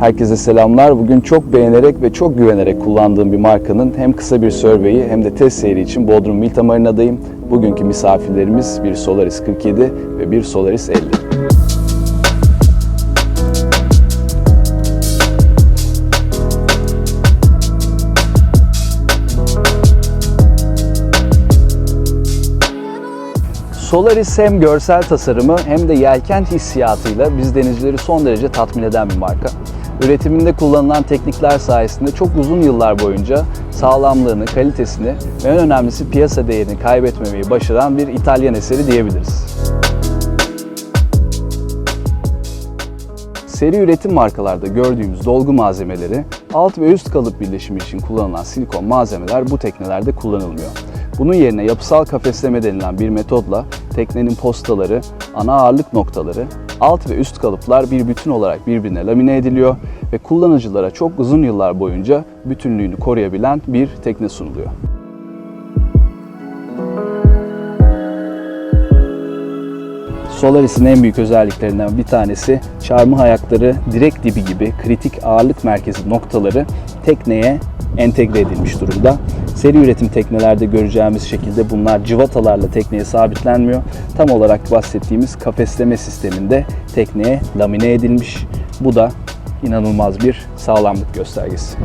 Herkese selamlar. Bugün çok beğenerek ve çok güvenerek kullandığım bir markanın hem kısa bir survey'i hem de test seyri için Bodrum Milta Marina'dayım. Bugünkü misafirlerimiz bir Solaris 47 ve bir Solaris 50. Solaris hem görsel tasarımı hem de yelken hissiyatıyla biz denizcileri son derece tatmin eden bir marka. Üretiminde kullanılan teknikler sayesinde çok uzun yıllar boyunca sağlamlığını, kalitesini ve en önemlisi piyasa değerini kaybetmemeyi başaran bir İtalyan eseri diyebiliriz. Seri üretim markalarda gördüğümüz dolgu malzemeleri, alt ve üst kalıp birleşimi için kullanılan silikon malzemeler bu teknelerde kullanılmıyor. Bunun yerine yapısal kafesleme denilen bir metodla teknenin postaları, ana ağırlık noktaları, alt ve üst kalıplar bir bütün olarak birbirine lamine ediliyor ve kullanıcılara çok uzun yıllar boyunca bütünlüğünü koruyabilen bir tekne sunuluyor. Solaris'in en büyük özelliklerinden bir tanesi çarmıh ayakları direkt dibi gibi kritik ağırlık merkezi noktaları tekneye entegre edilmiş durumda. Seri üretim teknelerde göreceğimiz şekilde bunlar cıvatalarla tekneye sabitlenmiyor. Tam olarak bahsettiğimiz kafesleme sisteminde tekneye lamine edilmiş. Bu da inanılmaz bir sağlamlık göstergesi.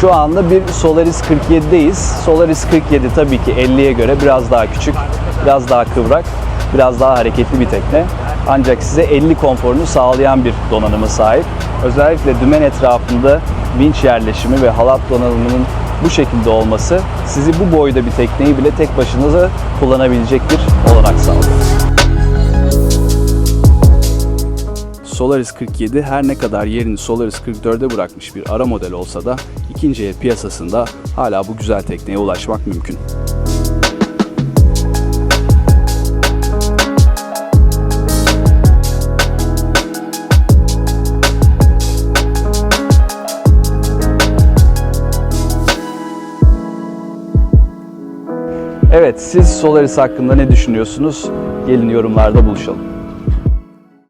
Şu anda bir Solaris 47'deyiz. Solaris 47 tabii ki 50'ye göre biraz daha küçük, biraz daha kıvrak, biraz daha hareketli bir tekne. Ancak size 50 konforunu sağlayan bir donanıma sahip. Özellikle dümen etrafında vinç yerleşimi ve halat donanımının bu şekilde olması sizi bu boyda bir tekneyi bile tek başınıza kullanabilecek bir olanak sağlıyor. Solaris 47 her ne kadar yerini Solaris 44'e bırakmış bir ara model olsa da ikinci el piyasasında hala bu güzel tekneye ulaşmak mümkün. Evet, siz Solaris hakkında ne düşünüyorsunuz? Gelin yorumlarda buluşalım.